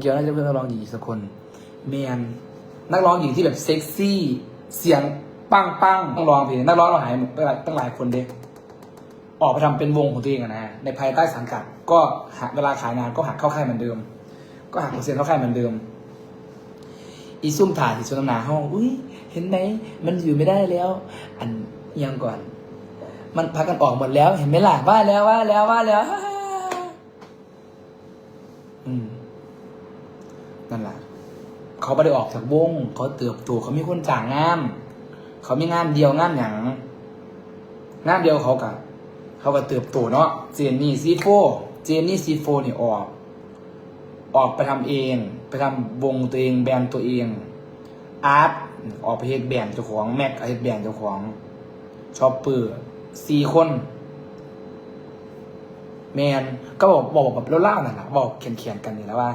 เกี่ยวน่าจะเพื่อนนักร้องหญิงอีกสักคนเมียนนักร้องหญิงที่แบบเซ็กซี่ เสียงปังปังต้องร้องเพลงนักร้องเราหายหมดไปหลายตั้งหลายคนเด็กออกไปทำเป็นวงของตัวเองอะนะในภายใต้สังกัด ก็หาเวลาขายงานก็หักเข้าค่ายเหมือนเดิม ก็หักเปอร์เซ็นต์เข้าค่ายเหมือนเดิม อีซุ่มถ่ายที่สวนน้ำนาห้องอุ้ยเห็นไหมมันอยู่ไม่ได้แล้ว อันเอียงก่อน มันพักกันออกหมดแล้ว เห็นไหมล่ะว่าแล้วว่าแล้วว่าแล้วอืม นั่นแหละเขาไม่ได้ออกจากวง เขาเติบโตเขามีคนจ้างงาน เขามีงานเดียวงานหยังงานเดียวเขากับเขาก็เติบโตเนาะเจนนี่ซีโฟเจนนี่ซีโฟนี่ออก ออกไปทำเอง ไปทำวงตัวเองแบรนด์ตัวเองอาร์ตออกไปเฮ็ดแบรนด์เจ้าของแม็กเฮ็ดแบรนด์เจ้าของชอปเปอร์สี่คนแมนก็บอกบอกแบบเล่าๆนั่นแหละบอกเขียนๆกันนี่แล้วว่า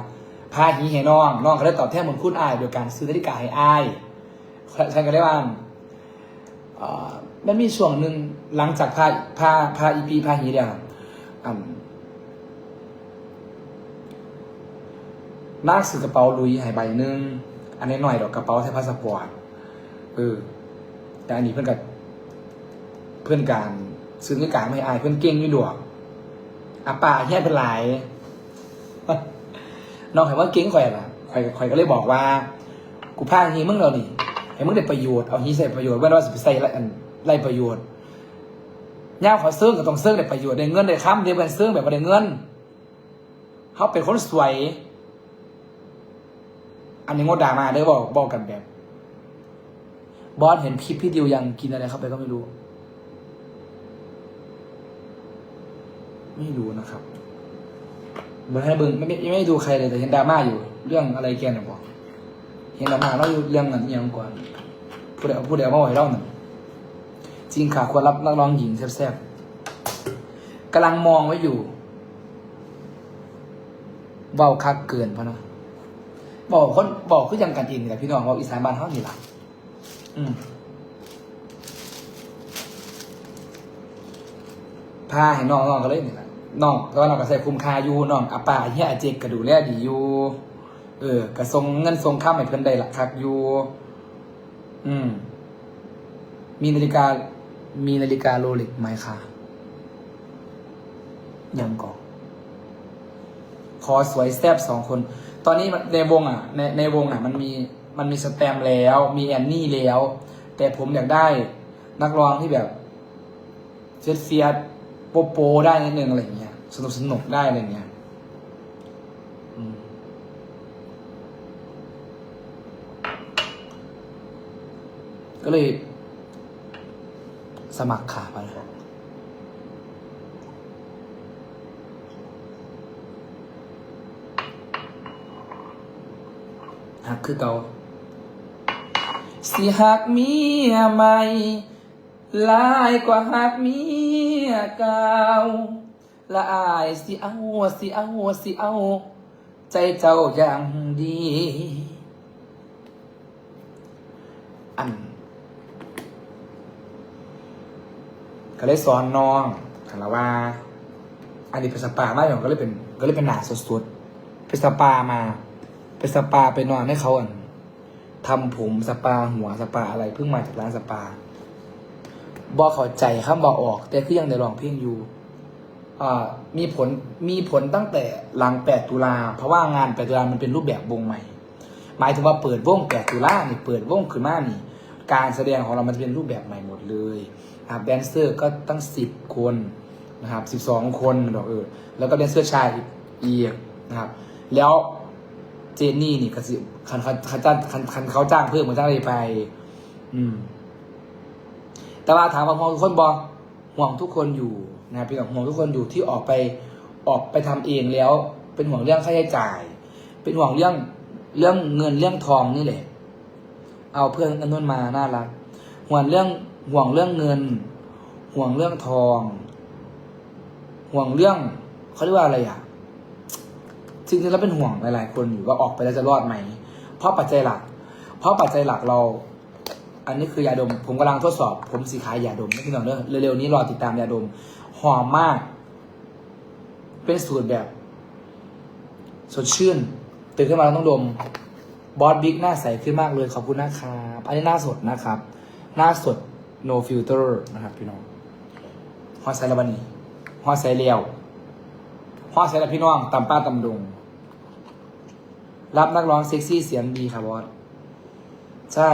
พาหีให้น้องน้องเขาได้ตอบแทนบุญคุณอายโดยการซื้อนาฬิกาให้อายฉันก็ได้ว่าเอ่อมันมีช่วงหนึ่งหลังจากพาพาพาอีพีพาหีเนี่ยอ่านักซื้อกระเป๋าลุยให้ใบหนึ่งอันนี้หน่อยดอกกระเป๋าใช้พาสปอร์ตเออแต่อันนี้เพื่อนกับเพื่อนการซื้อนาฬิกาไม่อายเพื่อนเก่งอยู่ดวกอาป่าแย่เป็นหลาย น้องเห็นว่าเก่งข่อยอะข่อยข่อยก็เลยบอกว่า กูพาฮีมึงเรานี่ให้มึงได้ประโยชน์เอาฮีใส่ประโยชน์ว่าเราสิไปใส่ไรอันไรประโยชน์ย่าขอเซิร์งก็ต้องเซิร์งได้ประโยชน์ได้เงินได้ค้ำได้เป็นเซิร์งแบบบ่ได้เงินเขาเป็นคนสวย อันนี้งดด่ามาเด้บอกบอกกันแบบ บอสเห็นพี่พี่ดิวยังกินอะไรเข้าไปก็ไม่รู้ ไม่รู้นะครับ บิ่งให้เบิ่งไม่ไม่ไม่ดูใครเลยแต่เห็นดราม่าอยู่ เรื่องอะไรแกเนี่ยบอกเห็นดราม่าเราอยู่เรื่องนั้นยังก่อนผู้ใดผู้ใดเอามาไว้เล่าหนึ่งจริงค่ะควรรับนักร้องหญิงแซ่บๆกำลังมองไว้อยู่เบาคักเกินพะนะบอกคนบอกคือยังกันเองนี่พี่น้องบอกอีสานบ้านเฮานี่ล่ะอืมพาให้น้องๆก็เลยนี่แหละ น้องก็น้องก็ใส่คุ้มค่าอยู่น้องอาป่าเฮียอาเจกก็ดูแลดีอยู่เออกระทรงเงินทรงข้ามให้เพิ่นได้ละคักอยู่อืม มีนาฬิกา มีนาฬิกาโรเล็กไหมคะยังก่อขอสวยแซบสองคน ตอนนี้ในวงอะ ในในวงอะ มันมีมันมีสแตมแล้ว มีแอนนี่แล้ว แต่ผมอยากได้นักร้องที่แบบเฟียสเฟียสโปโปได้นิดนึงอะไรอย่างเงี้ย สนุกสนุกได้อะไรอย่างเงี้ยก็เลย สมัครขาไปนะหักคือเก่าสิหักเมียใหม่ลายกว่าหักเมียเก่า ละอายสิเอาสิเอาสิเอา ใจเจ้าอย่างดี อันก็เลยสอนน้องถามว่า อันนี้เป็นสปามากองก็เลยเป็น ก็เลยเป็นหนาสุดๆเป็นสปามาเป็นสปาไปนอนให้เขาอันทำผมสปาหัวสปาอะไรเพิ่งมาจากร้านสปาบอกเข้าใจคำบอกออก แต่คือยังได้ลองเพลงอยู่ มีผลมีผลตั้งแต่หลัง 8 ตุลาเพราะว่างาน 8 ตุลามันเป็นรูปแบบวงใหม่ หมายถึงว่าเปิดวง 8 ตุลานี่เปิดวงขึ้นมานี่ การแสดงของเรามันจะเป็นรูปแบบใหม่หมดเลยนะครับแดนเซอร์ก็ตั้ง 10 คนนะครับ 12 คนดอกเออแล้วก็แดนเซอร์ชายอีกนะครับ แล้วเจนนี่นี่ก็สิคันคันจ้างคันคันเขาจ้างเพิ่มเหมือนจ้างอะไรไป อืม แต่ว่าถามว่าห่วงทุกคนบอห่วงทุกคนอยู่ นะครับเป็นห่วงทุกคนอยู่ที่ออกไปออกไปทำเองแล้ว เป็นห่วงเรื่องค่าใช้จ่าย เป็นห่วงเรื่องเรื่องเงินเรื่องทองนี่แหละ เอาเพื่อนกันนุ่นมาน่ารักห่วงเรื่องห่วงเรื่องเงิน ห่วงเรื่องทอง ห่วงเรื่องเขาเรียกว่าอะไรอะจริงๆแล้วเป็นห่วงหลายๆคนอยู่ว่าออกไปแล้วจะรอดไหม เพราะปัจจัยหลัก เพราะปัจจัยหลักเรา อันนี้คือยาดม ผมกำลังทดสอบ ผมสีขายยาดมไม่พี่น้องเด้อเร็วๆนี้รอติดตามยาดม หอมมาก เป็นสูตรแบบ สดชื่น ตื่นขึ้นมาต้องดม บอสบิ๊กหน้าใสขึ้นมากเลย ขอบคุณนะครับอันนี้หน้าสดนะครับ หน้าสด no filter นะครับพี่น้องฮอตไซระบันนี่ฮอตไซเลียวฮอตไซแล้วพี่น้องตำป้าตำดงรับนักร้องเซ็กซี่เสียงดีครับบอสใช่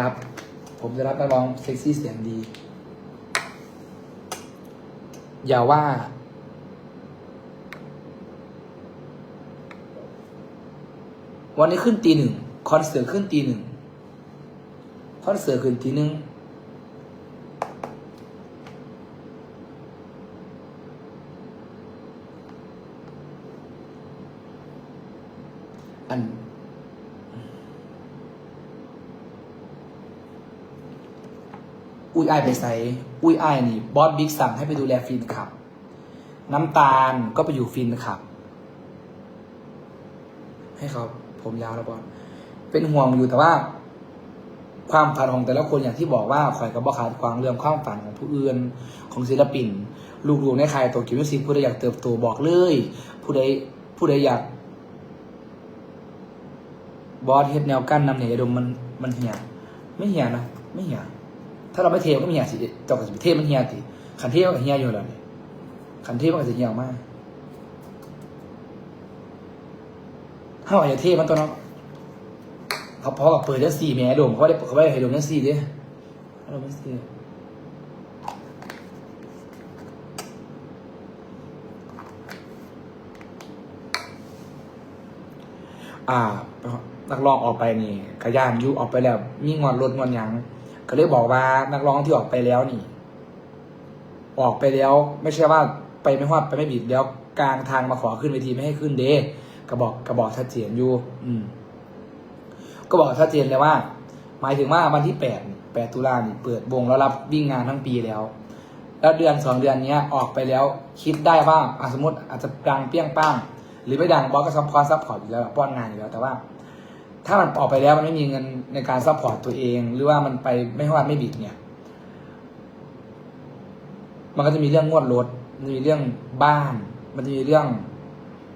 รับ ผมจะรับนักร้องเซ็กซี่เสียงดี อย่าว่า วันนี้ขึ้นตีหนึ่งคอนเสิร์ตขึ้นตีหนึ่งคอนเสิร์ตขึ้นตีหนึ่งอัน อุ้ ยอายไปใส่อุ้ยอายนี่บอสบิ๊กสั่งให้ไปดูแลฟินขับ น้ำตาลก็ไปอยู่ฟินขับ ให้เขาผมยาวแล้วบอสเป็นห่วงอยู่แต่ว่า ความฝันของแต่ละคนอย่างที่บอกว่าข่อยกับบ่ขาดความเรื่องความฝันของผู้อื่นของศิลปิน ลูกๆในใค่ายตัวกิวมิวสิผู้ใดอยากเติบโตบอกเลย ผู้ใดผู้ใดอยากบอสเฮ็ดแนวกั้นนำเหนียดมมันมันเหี่ยไม่เหี่ยนะ ไม่เหี่ย ถ้าเราไม่เทมันก็ไม่เหี่ยสิเจ้าก็จะเทมันเหี่ยสิขันเทมันก็เหี่ยอยู่แล้วนี่ขันเทมันก็จะเหี่ยมากถ้าว่าอย่าเทมันตัวเนาะเขาพอกับเปิดได้สี่แม่ดมเขาได้เขาไม่ได้ให้ดมได้สี่เด้เราไม่สี่อ่านักร้องออกไปนี่กระยานยุออกไปแล้ว มีงอนรถงอนยัง ก็เลยบอกว่านักร้องที่ออกไปแล้วนี่ ออกไปแล้วไม่ใช่ว่าไปไม่ฮอดไปไม่บิดแล้วกลางทางมาขอขึ้นเวทีไม่ให้ขึ้นเด้กระบอกกระบอกชัดเจนอยู่ อืม ก็บอกชัดเจนเลยว่า หมายถึงว่าวันที่แปดแปดตุลานี่เปิดวงแล้วรับวิ่งงานทั้งปีแล้ว แล้วเดือนสองเดือนเนี้ยออกไปแล้วคิดได้ว่าสมมติอาจจะดังเปี้ยงป้าง หรือไม่ดังบอสก็ซัพพอร์ตซัพพอร์ตอยู่แล้วป้อนงานอยู่แล้วแต่ว่า ถ้ามันออกไปแล้วมันไม่มีเงินในการซัพพอร์ตตัวเอง หรือว่ามันไปไม่ฮอดไม่บิดเนี่ย มันก็จะมีเรื่องงวดรถมันมีเรื่องบ้าน มันจะมีเรื่อง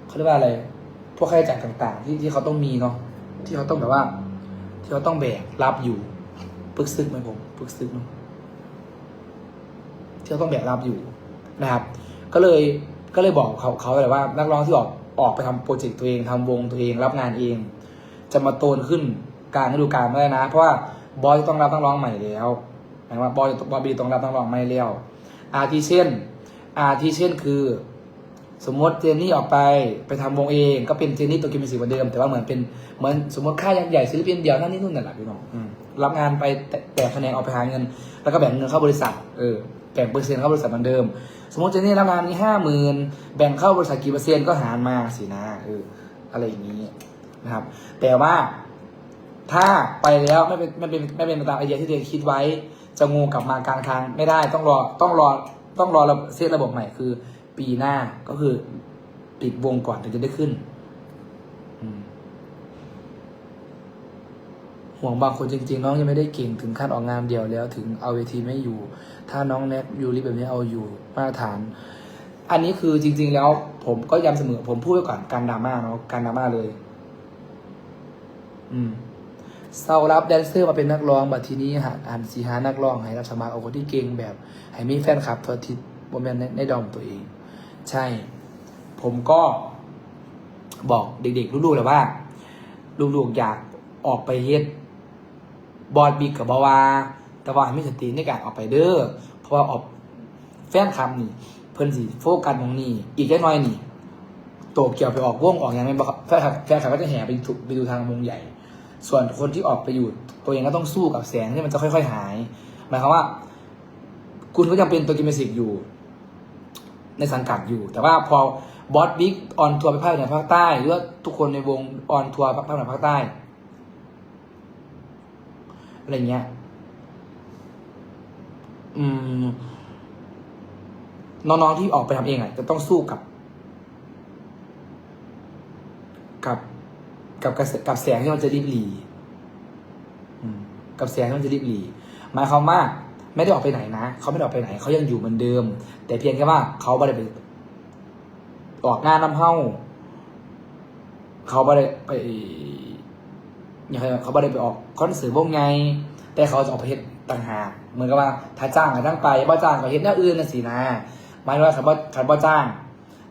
เขาเรียกว่าอะไร พวกค่าใช้จ่ายต่าง ๆ ที่ที่เขาต้องมีเนาะที่เขาต้องแบบว่า ที่เขาต้องแบกรับอยู่ปึกซึกไหมผมปึกซึกเนาะที่เขาต้องแบกรับอยู่นะครับ ก็เลยก็เลยบอกเขาเขาเลยว่า นักร้องที่ออกออกไปทำโปรเจกต์ตัวเองทำวงตัวเองรับงานเอง จะมาโตนขึ้นกลารฤดูกาลไม่ได้นะ เพราะว่าบอยจะต้องรับนักร้องใหม่แล้วหมายว่าบอยบอยบีต้องรับนักร้องใหม่แล้ว อาทิเช่น อาทิเช่นคือ สมมติเจนนี่ออกไปไปทำวงเองก็เป็นเจนนี่ตัวกิมมิสิเหมือนเดิม แต่ว่าเหมือนเป็นเหมือนสมมติค่ายยักษ์ใหญ่ศิลปินเดียวนั่นนี่นู่นนั่นแหละพี่น้องรับงานไปแต่แต่คะแนนออกไปหาเงิน แล้วก็แบ่งเงินเข้าบริษัทเออแบ่งเปอร์เซ็นต์เข้าบริษัทเหมือนเดิม สมมติเจนนี่รับงานนี้ห้าหมื่นแบ่งเข้าบริษัทกี่เปอร์เซ็นต์ก็หารมาสินะเอออะไรอย่างนี้ นะครับ แต่ว่าถ้าไปแล้วไม่เป็นไม่เป็นไม่เป็นไปตามไอเดียที่ตัวเองคิดไว้ จะงูกลับมากลางทางไม่ได้ต้องรอต้องรอต้องรอระเซตระบบใหม่คือ ปีหน้าก็คือปิดวงก่อนถึงจะได้ขึ้นห่วงบางคนจริง ๆ น้องยังไม่ได้เก่งถึงขั้นออกงานเดียวแล้ว ถึงเอาเวทีไม่อยู่ ถ้าน้องแน็กยูริแบบนี้เอาอยู่มาตรฐาน อันนี้คือจริง ๆ แล้ว ผมก็ย้ำเสมอผมพูดไว้ก่อนการดราม่าเนาะการดราม่าเลย อืมเศร้ารับแดนเซอร์มาเป็นนักร้องบัดทีนี้หาอ่านสีหานักร้องให้รับสมัครเอาคนที่เก่งแบบให้มีแฟนคลับทอทิศโมเมนในในดอมตัวเอง ใช่ ผมก็บอกเด็กๆ ลูกๆเลยว่า ลูกๆอยากออกไปเฮ็ดบอดบิกกับบาวาแต่ว่าให้มีสติในการออกไปเด้อเพราะว่าออกแฟนคลับนี่ เพิ่นสิโฟกัสตรงนี้ อีกแค่น้อยนี่โตเกี่ยวไปออกวงออกอย่างไรบ่แฟนคลับแฟนคลับก็จะแห่ไปถูไปดูทางวงใหญ่ ส่วนคนที่ออกไปอยู่ตัวเองก็ต้องสู้กับแสงที่มันจะค่อย ๆ หาย หมายความว่า คุณก็ยังเป็นตัวกิมเมสิกอยู่ ในสังกัดอยู่ แต่ว่าพอบอสบิ๊กออนทัวร์ไปภาคเหนือภาคใต้ หรือว่าทุกคนในวงออนทัวร์ภาคเหนือภาคใต้อะไรเงี้ย อืม น้องๆที่ออกไปทำเองอะจะต้องสู้กับ กับ กับกับแสงที่มันจะรีบหลีกับแสงที่มันจะรีบหลีหมายความว่าไม่ได้ออกไปไหนนะเขาไม่ได้ออกไปไหนเขายังอยู่เหมือนเดิม แต่เพียงแค่ว่าเขาไม่ได้ไปออกงานน้ำเฮ้าเขาไม่ได้ไปย่างไรเขาไม่ได้ไปออกคอนเสิร์ตวงไง แต่เขาจะออกไปเฮ็ดต่างหากเหมือนกับว่า ถ้าจ้างก็จ้งไปบ่จ้างก็เฮ็ดแนวอื่นน่ะสินะหมายว่าคันบ่คันบ่จ้าง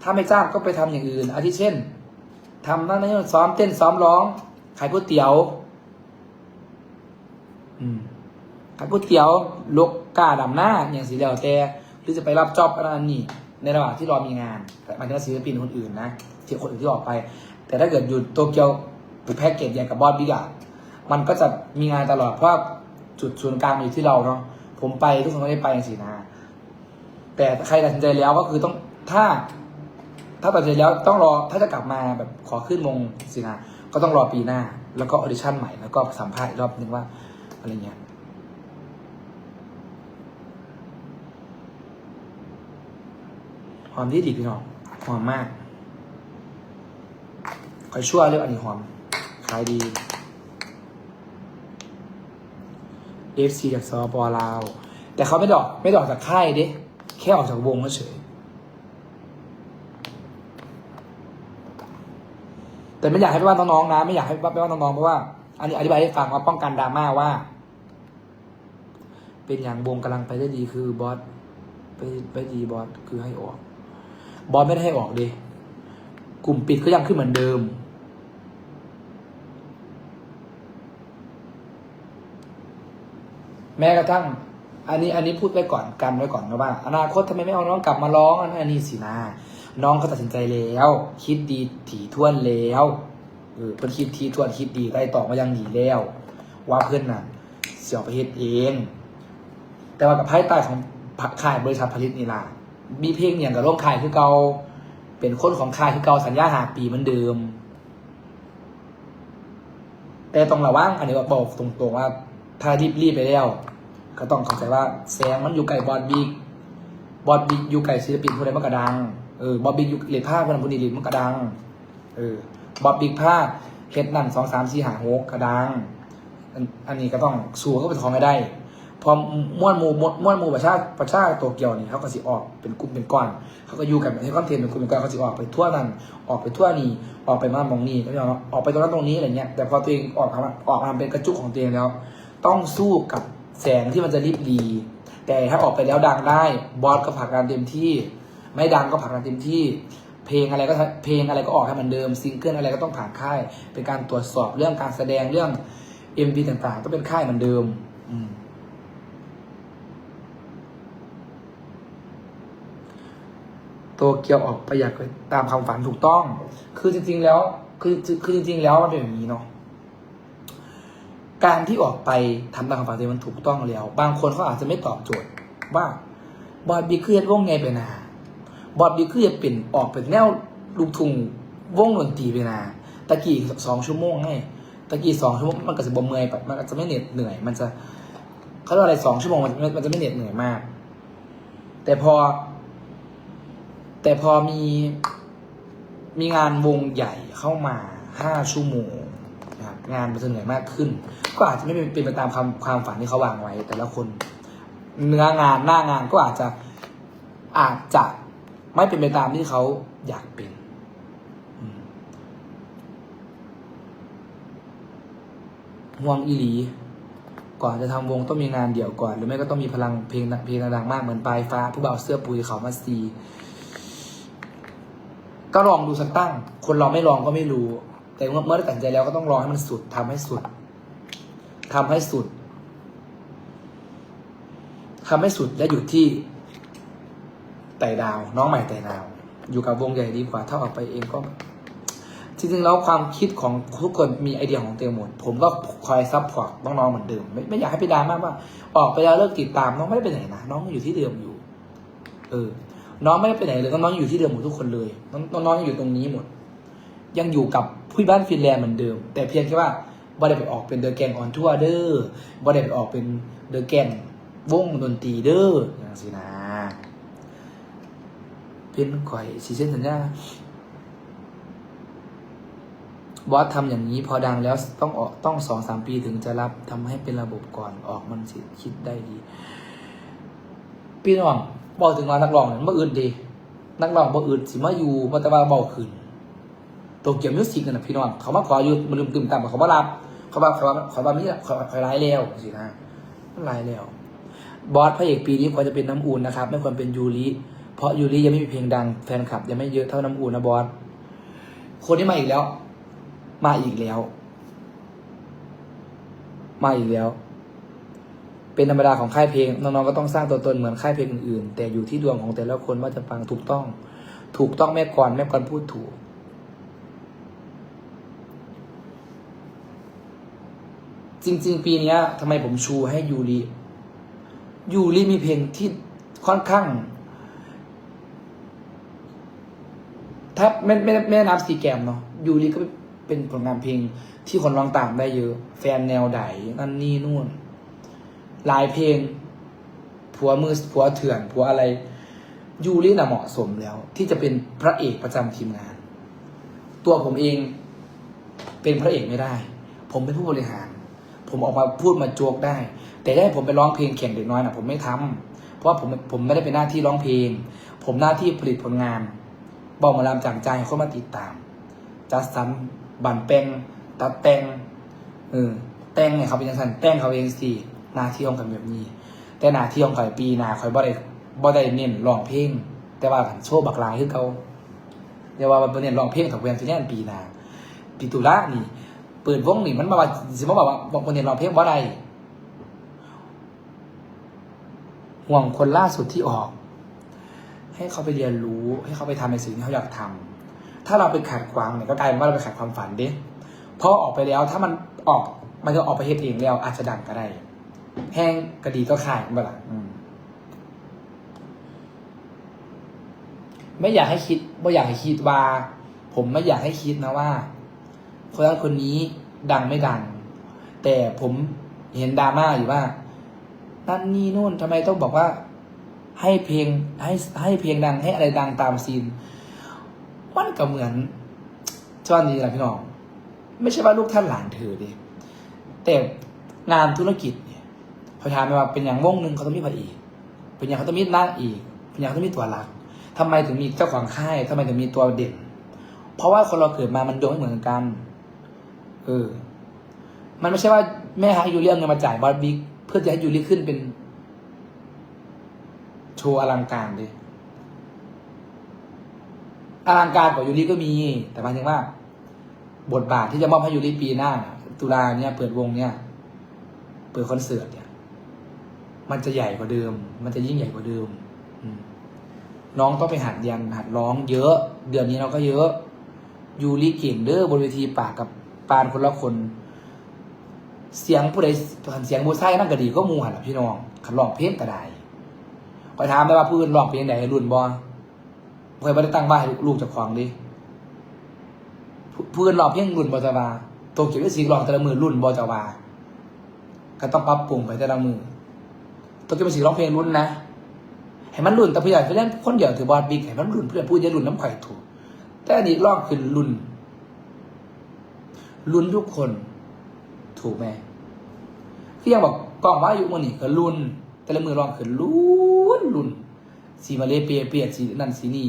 ถ้าไม่จ้างก็ไปทำอย่างอื่นอาทิเช่น ทำนั่นนี่ซ้อมเต้นซ้อมร้อง ขายก๋วยเตี๋ยวอืมขายก๋วยเตี๋ยวลกกาดำหน้าอย่างสีแล้วแต่หรือจะไปรับจ็อบอะไรนี่ในระหว่างที่รอมีงานแต่มายถึงว่าศิลปินคนอื่นนะที่คนอื่นที่ออกไป แต่ถ้าเกิดอยู่โตเกียวแพ็กเกจอย่างกับบอสบิ๊กอะมันก็จะมีงานตลอดเพราะจุดศูนย์กลางอยู่ที่เราเนาะผมไปทุกคนก็ได้ไปอย่างสินะแต่ใครตัดสินใจแล้วก็คือต้องถ้า ถ้าตัดสินแล้วต้องรอถ้าจะกลับมาแบบขอขึ้นวงสินะก็ต้องรอปีหน้า แล้วก็ออดิชั่นใหม่แล้วก็สัมภาษณ์อีกรอบนึงว่าอะไรเงี้ยหอมที่ดีพี่น้องหอมมากคอยชั่วเรื่องอันนี้หอมขายดี FC จากสปลาว แต่เขาไม่ดอกไม่ดอกจากค่ายเด้แค่ออกจากวงเฉย แต่ไม่อยากให้ไปว่าน้องๆนะ ไม่อยากให้ไปว่าน้องๆเพราะว่า อันนี้อธิบายให้ฟังว่าป้องกันดราม่าว่า เป็นอย่างวงกำลังไปได้ดีคือบอสไปไปดีบอสคือให้ออก บอสไม่ได้ให้ออกดิกลุ่มปิดก็ยังขึ้นเหมือนเดิม แม้กระทั่ง อันนี้อันนี้พูดไว้ก่อนกันไว้ก่อนนะว่า อนาคตทำไมไม่เอาน้องกลับมาร้องอันนี้สินะ น้องเขาตัดสินใจแล้ว คิดดีถี่ถ้วนแล้วเออเพิ่นคิดทีถ้วนคิดดีได้ต่อมายังดีแล้ว ว่าเพื่อนน่ะเสียไปเฮ็ดเอง แต่ว่ากับภายใต้ของค่ายบริษัทผลิตนี่ล่ะมีเพลงอย่างกับรงค่ายคือเกาเป็นคนของค่ายคือเกาสัญญาหาปีเหมือนเดิม แต่ต้องระวังอันนี้ก็บอกตรงๆว่าถ้ารีบรีบไปแล้ว ก็ต้องเข้าใจว่าแสงมันอยู่ไกลบอดบิ๊กบอดบิ๊กอยู่ไกลศิลปินผู้ใดมันก็ดัง เออบอดบิ๊กอยู่เลดผ้าคนนั้นคนนี้เลดมันก็ดัง เออบอดบิ๊กผ้าเฮ็ดนั่นสองสามสี่หาหกก็ดัง อันนี้ก็ต้องสู้เขาเป็นของไม่ได้ พอม้วนหมูม้วนม้วนหมูประชาประชาโตเกี่ยวนี่เขาก็สิออกเป็นกลุ่มเป็นก้อน เขาก็อยู่กันให้คอนเทนต์เป็นกลุ่มเป็นก้อนเขาสิออกไปทั่วนั้นออกไปทั่วนี้ออกไปมามองนี่ก็ยอมออกไปตรงนั้นตรงนี้อะไรเงี้ยแต่พอตัวเองออกมาออกมาเป็นกระจุกของตัวเองแล้ว ต้องสู้กับแสงที่มันจะรีบดี แต่ถ้าออกไปแล้วดังได้บอสก็ผลักดันเต็มที่ ไม่ดังก็ผลักดันเต็มที่ เพลงอะไรก็เพลงอะไรก็ออกให้มือนเดิมซิงเกิลอะไรก็ต้องผ่านค่าย เป็นการตรวจสอบเรื่องการแสดงเรื่องเอ็มวีต่างๆก็เป็นค่ายเหมือนเดิม อืมตัวเกียวออกไปอยากไปตามความฝันถูกต้อง คือจริง ๆ แล้ว คือคือจริง ๆ แล้วมันเป็นแบบนี้เนาะ การที่ออกไปทำตามความฝันตัวเองมันถูกต้องแล้ว บางคนเขาอาจจะไม่ตอบโจทย์ว่าบอดบีคือเฮ็ดวงไงไปนา บอดบีคือจะเป็นออกเป็นแนวลูกทุ่งวงดนตรีไปนาตะกี้สองชั่วโมงไงตะกี้สองชั่วโมงมันก็จะบ่เมื่อยมันก็จะไม่เหน็ดเหนื่อย มันจะเขาเรียกอะไรสองชั่วโมงมันมันจะไม่เหน็ดเหนื่อยมาก แต่พอ แต่พอมีมีงานวงใหญ่เข้ามาห้าชั่วโมงนะครับงานมันจะเหนื่อยมากขึ้น ก็อาจจะไม่เป็นไปตามความความฝันที่เขาวางไว้ แต่ละคน เนื้องานหน้างานก็อาจจะอาจจะ ไม่เป็นไปตามที่เขาอยากเป็นห่วงอีหลี ก่อนจะทำวงต้องมีงานเดี่ยวก่อน หรือไม่ก็ต้องมีพลังเพลงเพลงดังๆมากเหมือนปลายฟ้า ผู้บ่าวเสื้อปุยเขามาซีก็ลองดูสักตั้ง คนเราไม่ลองก็ไม่รู้ แต่เมื่อเมื่อได้ตัดใจแล้วก็ต้องลองให้มันสุดทำให้สุดทำให้สุดทำให้สุดและอยู่ที่ ไต่ดาว น้องใหม่ไต่ดาว อยู่กับวงใหญ่ดีกว่า ถ้าออกไปเองก็ จริงๆแล้วความคิดของทุกคนมีไอเดียของตัวเองหมด ผมก็คอยซัพพอร์ตน้องๆเหมือนเดิม ไม่ไม่อยากให้ไปดราม่าว่า ออกไปแล้วเลิกติดตามน้องไม่ได้ไปไหนนะน้องอยู่ที่เดิมอยู่ เออ น้องไม่ได้ไปไหนเลยน้องอยู่ที่เดิมหมดทุกคนเลย น้องน้องๆยังอยู่ตรงนี้หมด ยังอยู่กับผู้บ้านฟินแลนด์เหมือนเดิม แต่เพียงแค่ว่าบ่ได้ไปออกเป็นเดอะแกงออนทัวร์เด้อบ่ได้ไปออกเป็นเดอะแกงวงดนตรีเด้ออย่างสินะ เป็นข่อยสีเส้นสัญญาบอสทำอย่างนี้พอดังแล้วต้องออกต้องสองสามปีถึงจะรับทำให้เป็นระบบก่อนออกมันสิคิดได้ดี พี่น้องบอกถึงงานนักร้องเนี่ยมันอื่นดีนักร้องบ่อื่นสิมาอยู่บ่แต่ว่าเบาขึ้นโตเกียวมิวสิกนั่นนะพี่น้องเขามาขออยู่มันลืมตื่มตามเขาบ่รับ เขาว่าเขาว่าเขาว่ามีเขาเขาร้ายแล้วสินะมันร้ายแล้ว บอสพระเอกปีนี้ควรจะเป็นน้ำอุ่นนะครับ ไม่ควรเป็นยูริ เพราะยูริยังไม่มีเพลงดังแฟนคลับยังไม่เยอะเท่าน้ำอุ่นะบอสคนที่มาอีกแล้ว มาอีกแล้ว มาอีกแล้ว เป็นธรรมดาของค่ายเพลงน้องๆก็ต้องสร้างตัวตนเหมือนค่ายเพลงอื่นๆแต่อยู่ที่ดวงของแต่ละคนว่าจะฟังถูกต้อง ถูกต้องแม่ก่อนแม่ก่อนพูดถูกจริง ๆ ปีนี้ทำไมผมชูให้ยูริยูริมีเพลงที่ค่อนข้าง ถ้าไม่ไม่ไม่นับสีแกมเนาะยูริก็เป็นผลงานเพลงที่คนร้องตามได้เยอะ แฟนแนวใดนั่นนี่นู่น หลายเพลง ผัวมือผัวเถื่อนผัวอะไร ยูริน่ะเหมาะสมแล้ว ที่จะเป็นพระเอกประจำทีมงาน ตัวผมเองเป็นพระเอกไม่ได้ ผมเป็นผู้บริหาร ผมออกมาพูดมาโจกได้ แต่ได้ผมไปร้องเพลงแข่งเด็กน้อยนะผมไม่ทำเพราะว่าผมผมไม่ได้เป็นหน้าที่ร้องเพลง ผมหน้าที่ผลิตผลงาน บอกมาลำจากใจคนมาติดตาม จัดสรรบันแปลงตัดแต่งเออแต่งเนี่ยเขาเป็นยังไงแต่งเขาเองสิหน้าที่ของกันแบบนี้ แต่หน้าที่ของข่อยปีหน้าข่อยบ่ได้บ่ได้เน้นร้องเพลง แต่ว่าโชว์บักลายคือเขาเดี๋ยวว่าบ่เน้นร้องเพลงถักเวียนที่แน่นปีหน้าปีตุลานี่ เปิดวงนี่มันมาว่าสิมาบอกว่าบอกคนเห็นร้องเพลงบ่ได้ห่วงคนล่าสุดที่ออก ให้เขาไปเรียนรู้ ให้เขาไปทำในสิ่งที่เขาอยากทำถ้าเราไปขัดขวางเนี่ยก็กลายเป็นว่าเราไปขัดความฝันด้เพราะออกไปแล้วถ้ามันออกมันจะออกไปเฮ็ดเองแล้วอาจจะดังก็ได้ แห้งก็ดีก็ขายมันละอืมไม่อยากให้คิดไม่อยากให้คิดว่า ผมไม่อยากให้คิดนะว่าคนนั้นคนนี้ดังไม่ดัง แต่ผมเห็นดราม่าอยู่ว่านั่นนี่นู่นทำไมต้องบอกว่า ให้เพลงให้ให้เพลงดังให้อะไรดังตามซีน มันก็เหมือนช่วงนี้แหละพี่น้อง ไม่ใช่ว่าลูกท่านหลานเธอดิแต่งานธุรกิจเนี่ยพอถามไปว่าเป็นอย่างวงหนึ่งเขาต้องมีพระเอกเป็นอย่างเขาต้องมีนางเอกเป็นอย่างเขาต้องมีตัวหลักทำไมถึงมีเจ้าของค่ายทำไมถึงมีตัวเด่น เพราะว่าคนเราเกิดมามันดวงไม่เหมือนกัน เออ มันไม่ใช่ว่าแม่ให้ยูเรียเอาเงินมาจ่ายบอสบิ๊กเพื่อจะให้ยูเรีขึ้นเป็น โชว์อลังการดิอลังการกว่ายูริก็มี แต่หมายถึงว่า บทบาทที่จะมอบให้ยูริปีหน้าตุลาเนี่ยเปิดวงเนี่ย เปิดคอนเสิร์ตเนี่ย มันจะใหญ่กว่าเดิม มันจะยิ่งใหญ่กว่าเดิมน้องต้องไปหัดยันหัดร้องเยอะ เดือนนี้เราก็เยอะ ยูริเก่งเด้อบนเวทีปากกับปานคนละคน เสียงผู้ใดเสียงบูไซนั่นก็ดีก็มูหันพี่น้องขันร้องเพลงก็ได้ คอยถามได้ว่าผู้อื่นร้องเพลงใดรุ่นบอคอยไม่ได้ตั้งบ้านให้ลูกจากของดิผู้อื่นร้องเพลงรุ่นบอจะว่าตัวเกี่ยวกับสีร้องแต่ละมือรุ่นบอจะว่าก็ต้องปรับปรุงไปแต่ละมือตัวเกี่ยวกับสีร้องเพลงรุ่นนะให้มันรุ่นแต่ผู้ใหญ่ไปเล่นคนเดียวถือบอดบิ๊กให้มันรุ่นเพื่อนพูดจะรุ่นน้ำไข่ถูก แต่อันนี้ลอกขึ้นรุ่นรุ่นทุกคน ถูกไหมที่ยังบอกกล้องว่าอายุมันนี่ก็รุ่น แต่ละมือลองขึ้นรุ่นรุ่นสีมาเลเปียเปียสีนั่นสีนี่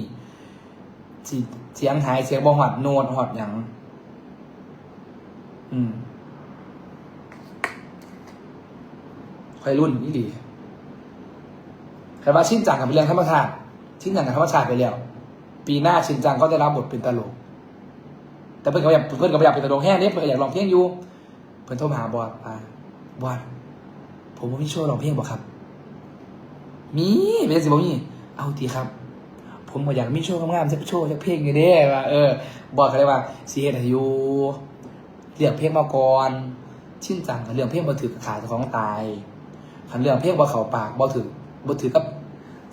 สีเสียงหายเสียงบอหอดโนดหอดหยังอืมใครรุ่นนี่ดีใครว่าชินจังกับเป็นเรื่องธรรมชาติชินจังกับธรรมชาติไปแล้ว ปีหน้าชินจังก็ได้รับบทเป็นตลก แต่เพื่อนก็อยากเพื่อนก็อยากเป็นตลกแห้งเนี่ยเพื่อนอยากลองเพลงอยู่ เพื่อนโทรมาหาบอสอ่าบอสผมว่ามีโชว์ลองเพลงบ่ครับ มีไม่ใช่สิบอกมี่เอาทีครับ ผมก็อยากมีโชว์งามๆสักโชว์สักเพลงไงเด้ว่าเออ บอกเขาเลยว่าเสีเฮ็ดให้อยู่เรียกเพลงมาก่อนชิ้นจังกับเรื่องเพลงบ่ถือขาเจ้าของตายคันเรื่องเพลงบ่เข่าปากบ่ถือบ่ถือกับ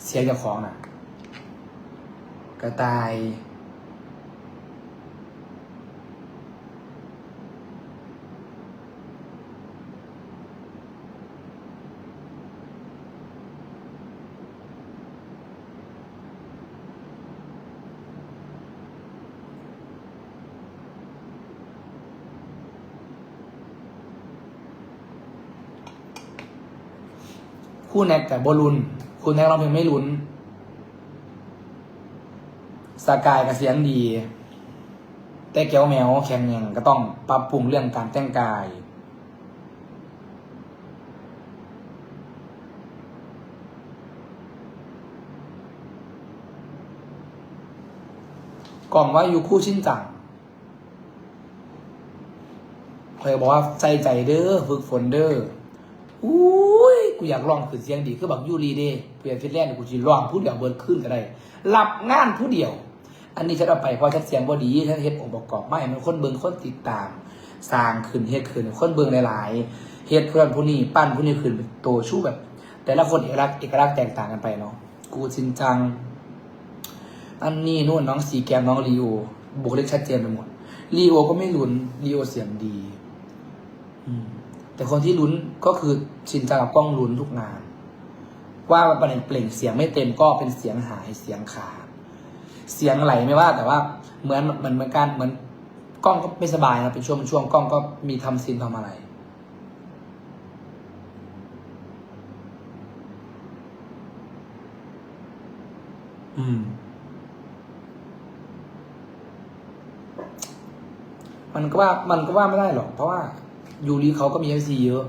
เสียงเจ้าของน่ะ ก็ตาย คู่แน็กกับบอลุนคู่แน็กเราเพลงไม่ลุ้นสกายกับเสียงดี แต่แก้วแมวแข็งแรงก็ต้องปรับปรุงเรื่องการแต่งกาย กล่องว่าอยู่คู่ชิ้นจังเคยบอกว่าใจใจเด้อฝึกฝนเด้ออุ้ กูอยากลองขึ้นเสียงดี คือบักยูรีเด้เพื่อนฟินแลนด์กูจีลองผู้เดียวเบิร์ขึ้นก็ได้หลับงานผู้เดียว อันนี้ฉันเอาไปเพราะฉันเสียงบ่ดีฉันเฮ็ดองค์ประกอบไม่มันคนเบิงคนติดตาม สร้างขึ้นเฮ็ดขึ้นคนเบิงหลายๆเฮ็ดเพื่อนผู้นี้ปั้นผู้นี้ขึ้นเป็นโตชู้แบบ แต่ละคนเอกลักษณ์เอกลักษณ์แตกต่างกันไปเนาะกูจริงจังอันนี้นู่นน้องสีแกมน้องลีโอบุคลิกชัดเจนไปหมดลีโอก็ไม่หลุนลีโอเสียงดี อืม แต่คนที่ลุ้นก็คือชินจังกับกล้องลุ้นทุกงาน ว่าประเด็นเปล่งเสียงไม่เต็มก็เป็นเสียงหายเสียงขาดเสียงไหลไม่ว่า แต่ว่าเหมือนเหมือนเหมือนการเหมือนกล้องก็ไม่สบายนะเป็นช่วงเป็นช่วงกล้องก็มีทำซีนทำอะไรอืม มันก็ว่ามันก็ว่าไม่ได้หรอก เพราะว่า ยูริเขาก็มีเอฟซีเยอะ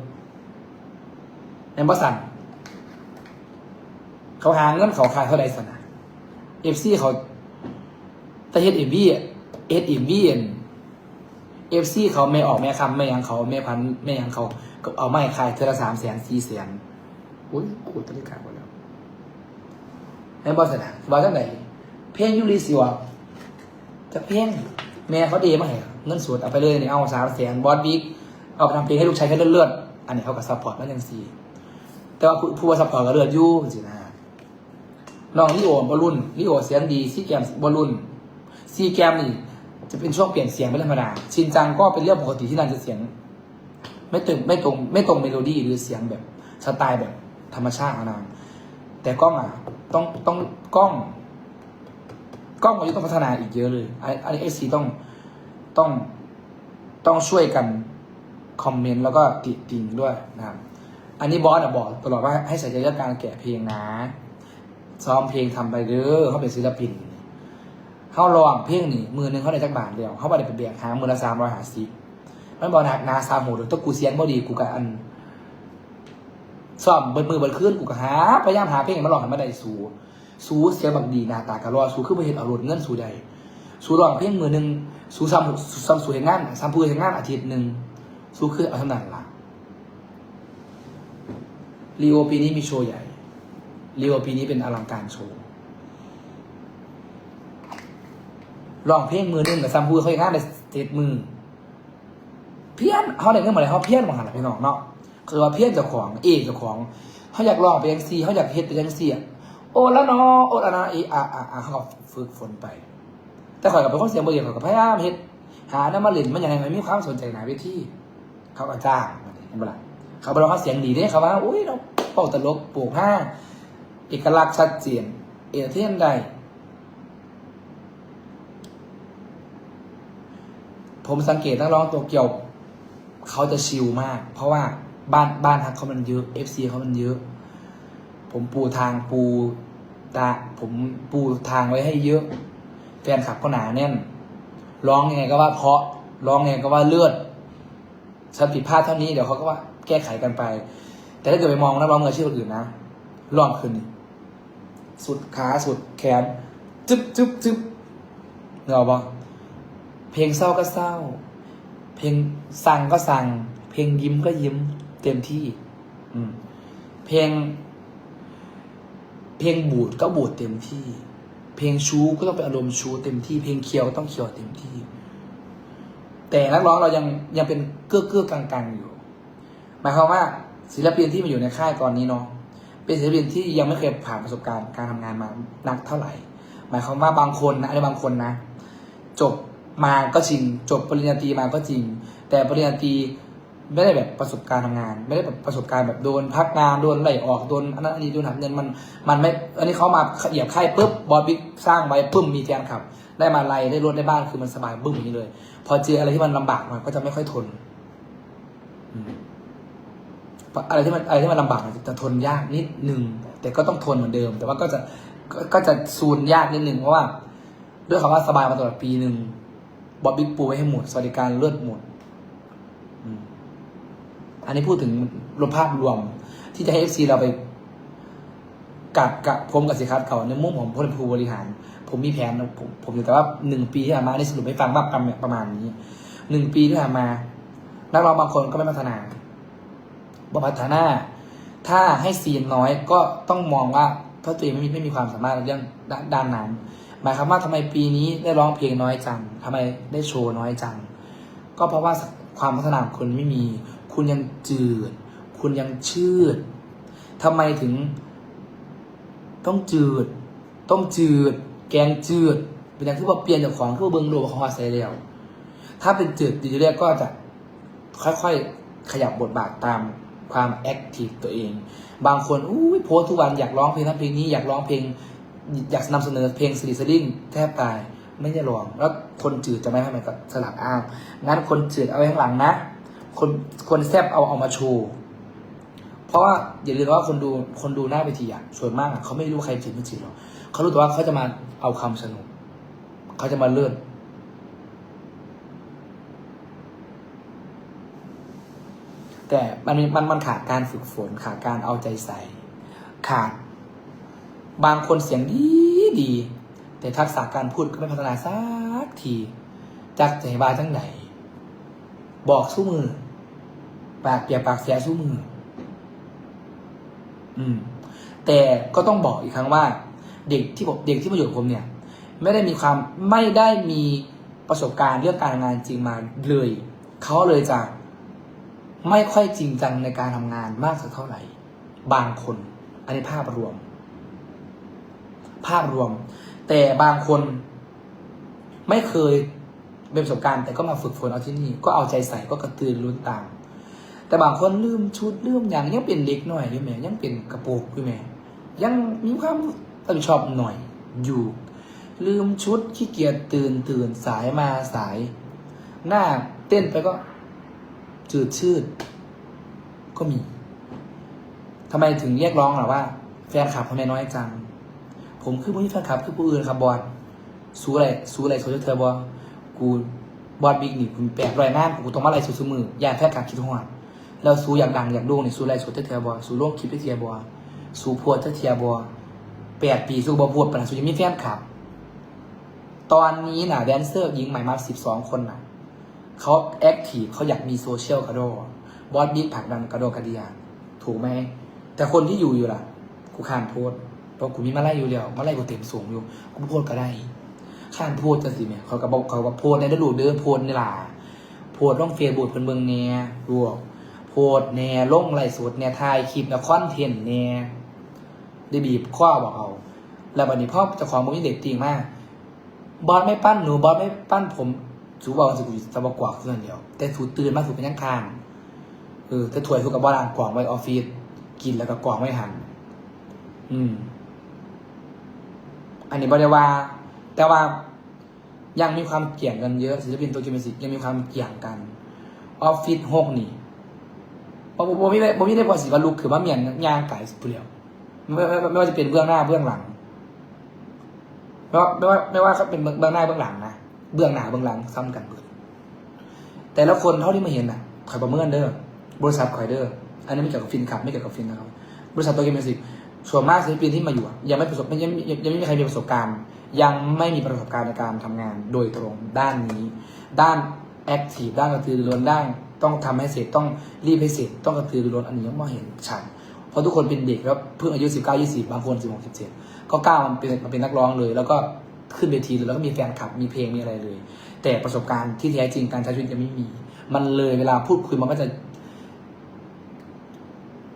ในบริษัทเขาหาเงินเขาขายเท่าไรสนะเอฟซีเขาแต่เฮ็ดเอฟบีเอสเอฟบีเอ็นเอฟซีเขาไม่ออกแม่คำไม่ยังเขาไม่พันไม่ยังเขาก็เอาไม่ขายเทอละสามแสนสี่แสนอุ้ยกูตริการหมดแล้วในบริษัทนะบริษัทไหนเพลงยูริสิวะจะเพ่งแม่เขาดีมากเลยเงินสดเอาไปเลยเนี่ยเอาสามแสนบอสบิ๊ก เอาไปทำเพลงให้ลูกชายแค่เลื่อดๆอันนี้เขากับซัพพอร์ตนั่นยังสี่แต่ว่าผู้ว่าซัพพอร์ตก็เลือดอยู่สินะน้องลิโอบอลลุนลิโอเสียงดีซีแกมบอลลุนซีแกมนี่จะเป็นช่วงเปลี่ยนเสียงเป็นธรรมดาชินจังก็เป็นเรื่องปกติที่นั่นจะเสียง ไม่ตรงไม่ตรงไม่ตรงเมโลดี้หรือเสียงแบบสไตล์แบบธรรมชาติของนางแต่กล้องอะต้องต้องกล้อง กล้องมันยังต้องพัฒนาอีกเยอะเลยอันอันนี้เอซีต้องต้องต้องช่วยกัน คอมเมนต์แล้วก็ติติงด้วยนะครับ อันนี้บอสอะบอกตลอดว่าให้ใส่ใจเรื่องการแกะเพลงนะ ซ้อมเพลงทำไปเด้อเขาเป็นศิลปิน เขาลองเพลงนี่มือหนึงเขาได้จักบาทเดียวเขาไปได้ไปเบียกหามือละสามร้อยหาสิบมันบอกนานาซาโหดตัวกูเสียงบ่ดีกูกับอันซ้อมเบิดมือเบิดขึ้นกูก็หาพยายามหาเพลงมาลองให้มาได้สูสูเสียบักดีนาตากะรอสูคือบ่เห็นเอารถเงินสูใดสูร้องเพลงมือหนึ่งสูซ้ำซ้ำสูเห็นงานซ้ำพูเห็นงานอาทิตย์หนึ่ง สูคือเอาเท่านั้นล่ะรีโอปีนี้มีโชว์ใหญ่รีโอปีนี้เป็นอลังการโชว์ร้องเพลงมือหนึงกับซ้ำพูเขาเห็นงานได้เจ็ดมือ เพี้ยนเขาได้เงินมาเลยเขาเพี้ยนมาหันหลังพี่น้องเนาะคือว่าเพี้ยนเจ้าของ เอกเจ้าของเขาอยากร้องไปยังซีเขาอยากเฮ็ดไปยังซีโอ้แล้วเนาะโอ้ล้วนะอีอะอะอะเขาฝึกฝนไป แต่ข่อยกับเป็นคนเสียงบ่เดียวข่อยกับพยายามเฮ็ดหาน้ำมาเล่นมันยังไงมันมีความสนใจหนาเวที เขาก็จ้างเห็นบ่ล่ะเขาบอกว่าเสียงดีเด้เขาว่าอุ้ยเราเป่าตลกปลูกห้าเอกลักษณ์ชัดเจนเอเทียนใดผมสังเกตนักร้องตัวเกี่ยว เขาจะชิลมาก เพราะว่าบ้านบ้านทักเขามันเยอะ FC เขามันเยอะ ผมปูทางปูตาผมปูทางไว้ให้เยอะ แฟนคลับก็หนาแน่น ร้องยังไงก็ว่าเพราะร้องยังไงก็ว่าเลือด ฉันผิดพลาดเท่านี้เดี๋ยวเขาก็ว่าแก้ไขกันไป แต่ถ้าเกิดไปมองนักร้องมืออาชีพคนอื่นนะร้องขึ้น สุดขาสุดแขนจึ๊บจึ๊บจึ๊บเนกอะปะเพลงเศร้าก็เศร้า เพลงสั่งก็สั่ง เพลงยิ้มก็ยิ้ม เต็มที่ อืม เพลง เพลงบูดก็บูดเต็มที่ เพลงชูก็ต้องเป็นอารมณ์ชูเต็มที่ เพลงเคียวต้องเคียวเต็มที่ แต่นักร้องเรายังยังเป็นเกื้อเกื้อกลางๆอยู่ หมายความว่าศิลปินที่มาอยู่ในค่ายตอนนี้เนาะเป็นศิลปินที่ยังไม่เคยผ่านประสบการณ์การทำงานมานักเท่าไหร่ หมายความว่าบางคนนะอันบางคนนะ จบมาก็จริง จบปริญญาตรีมาก็จริง แต่ปริญญาตรีไม่ได้แบบประสบการณ์ทำงาน ไม่ได้แบบประสบการณ์แบบโดนพักงานโดนไล่ออกโดนอันนั้นอันนี้โดนหักเงินมันมันไม่อันนี้เขามาเหยียบค่ายปุ๊บบอสบิ๊กสร้างไว้ปึ้มมีแฟนคลับ ได้มาไล่ได้รถได้บ้านคือมันสบายบึ้มอย่างนี้เลย พอเจออะไรที่มันลำบากหน่อยก็จะไม่ค่อยทนอะไรที่มันอะไรที่มันลำบากจะทนยากนิดนึงแต่ก็ต้องทนเหมือนเดิม แต่ว่าก็จะก็ก็จะซูนยากนิดนึงเพราะว่า ด้วยคำว่าสบายมาตลอดปีหนึ่งบอบบิ๊กปูไว้ให้หมดสวัสดิการเลือดหมดอันนี้พูดถึงรวมภาพรวม ที่จะให้เอฟซีเราไป กับกับผมกับสิครับเก่าในมุมของผู้บริหาร ผมมีแผนผมผมอยู่แต่ว่าหนึ่งปีที่ผ่านมาได้สรุปให้ฟังว่าประมาณประมาณนี้หนึ่งปีที่ผ่านมา นักร้องบางคนก็ไม่พัฒนาบ่พัฒนา ถ้าให้ซีนน้อยก็ต้องมองว่าเพราะตัวเองไม่มีไม่มีความสามารถในเรื่องด้านด้านนั้นหมายความว่าทำไมปีนี้ได้ร้องเพลงน้อยจังทำไมได้โชว์น้อยจัง ก็เพราะว่าความพัฒนาของคุณไม่มี คุณยังจืด คุณยังชืดทำไมถึง ต้องจืด ต้องจืด แกงจืด เป็นอย่างที่ว่าเปลี่ยนจากของที่ว่าเบิ้งโลของฮอสไซเรียลถ้าเป็นจืดดีเรียกก็จะค่อยๆ ขยับบทบาทตามความแอคทีฟตัวเอง บางคนอุ้ยโพสทุกวันอยากร้องเพลงนั้นเพลงนี้อยากร้องเพลง อยากนำเสนอเพลงสลิสลิ่งแทบตายไม่ได้ร้อง แล้วคนจืดจะไม่ให้มันกับสลับอ้างงั้นคนจืดเอาไว้ข้างหลังนะ คนคนแซบเอาเอามาโชว์ เพราะว่าอย่าลืมว่าคนดูคนดูหน้าเวทีอะส่วนมากอะเขาไม่รู้ใครจีบไม่จีบหรอกเขารู้แต่ว่าเขาจะมาเอาคำสนุก เขาจะมาเลื่อนแต่มันมันมันขาดการฝึกฝนขาดการเอาใจใส่ ขาด บางคนเสียงดีดี แต่ทักษะการพูดก็ไม่พัฒนาสักทีจากใจบาจังไหน บอกสู้มือ ปากเปียกปากเสียสู้มือ อืม แต่ก็ต้องบอกอีกครั้งว่า เด็กที่ผมเด็กที่มาอยู่กับผมเนี่ย ไม่ได้มีความไม่ได้มีประสบการณ์เรื่องการงานจริงมาเลย เขาเลยจะไม่ค่อยจริงจังในการทำงานมากสักเท่าไหร่ บางคน อันนี้ภาพรวม ภาพรวม แต่บางคนไม่เคยเป็นประสบการณ์ แต่ก็มาฝึกฝนเอาที่นี่ ก็เอาใจใส่ก็กระตือรือร้นตาม แต่บางคนลืมชุดลืมอย่างยังเป็นเด็กหน่อยอยู่แม่ยังเป็นกระโปรงอยู่แม่ยังมีความรับผิดชอบหน่อยอยู่ ลืมชุดขี้เกียจตื่นตื่นสายมาสาย หน้าเต้นไปก็จืดชืด ก็มีทำไมถึงเรียกร้องล่ะว่า แฟนคลับทำไมน้อยจัง ผมคือผู้ที่แฟนคลับคือผู้อื่นครับบอลสู้อะไรสู้อะไรโซเชียลเทอบอกูบอลบิ๊กนี่กูแปดรอยหน้ากูต้องมาอะไรสู้สมือ อยาแฟนคลับคิดหัว แล้วสู้อยากดังอยากโด่งเนี่ยสู้อะไรโซเชียลเทอร์บอลสู้โลกคลิปเทียบอลสู้พวดเทียบอลแปดปีสู้บอพวดปัญหาสู้ยังมีแฟนคลับ ตอนนี้น่ะแดนเซอร์หญิงใหม่มาสิบสองคนน่ะเขาแอคทีฟเขาอยากมีโซเชียลกระโดบอสบิ๊กผักดันกระโดกระเดียถูกไหมแต่คนที่อยู่อยู่ล่ะ กูข้านโพสเพราะกูมีมาไล่อยู่แล้วมาไล่กูเต็มสูงอยู่กูโพสก็ได้ข้านโพสจะสิเนี่ยเขาก็บอกเขาบอกโพสในฤดูเดินโพสนี่ล่ะโพสต์ลงเฟซบุ๊กเพิ่นเบิ่งแหน่รวก สต์แน่ลงไลฟ์สดแน่ถ่ายคลิปแล้วคอนเทนต์แน่ได้บีบข้อบอกเอา แล้วบัดนี้พ่อจ้าของมึงนี่เด็กจริงมาก บอสไม่ปั้นหนูบอสไม่ปั้นผมสูบอกสิกูจะบกกวาเพื่อนเดียว แต่สูตื่นมาสูเป็นยังคางเออแต่ถวยสูกับบอสอ่างกวางไว้ออฟฟิศกินแล้วก็กวางไว้หันอืม อันนี้บอได้ว่า แต่ว่ายังมีความเกี่ยงกันเยอะศิลปินตัวกิมมิสิกยังมีความเกี่ยงกัน ออฟฟิศหกนี่ ผมผมไม่ได้ผมไม่ได้พอสิว่าลุกคือว่าเมียนย่างไก่เปลี่ยวไม่ไม่ไม่ว่าจะเป็นเบื้องหน้าเบื้องหลังไม่ว่าไม่ว่าไม่ว่าเขาเป็นเบื้องหน้าเบื้องหลังนะเบื้องหน้าเบื้องหลังซ้ำกันเบิดแต่ละคนเท่าที่มาเห็นน่ะคอยประเมินเด้อบริษัทคอยเด้ออันนี้ไม่เกี่ยวกับฟินขับไม่เกี่ยวกับฟินนะครับบริษัทตัวเกมมิวสิกส่วนมากศิลปินที่มาอยู่ยังไม่ประสบยังยังยังไม่มีใครมีประสบการณ์ ยังไม่มีประสบการณ์ในการทำงานโดยตรงด้านนี้ ด้านแอคทีฟด้านกระตือรือร้นด้าน ต้องทำให้เสร็จต้องรีบให้เสร็จต้องกระตือรือร้นอันนี้ยังไม่เห็นชัดเพราะทุกคนเป็นเด็กแล้วเพิ่งอายุสิบเก้ายี่สิบบางคนสิบหกสิบเจ็ดก็ก้ามันเป็นมาเป็นนักร้องเลย แล้วก็ขึ้นเวทีเลยแล้วก็มีแฟนคลับมีเพลงมีอะไรเลย แต่ประสบการณ์ที่แท้จริงการใช้ชีวิตจะไม่มี มันเลยเวลาพูดคุยมันก็จะ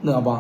เหนือบอ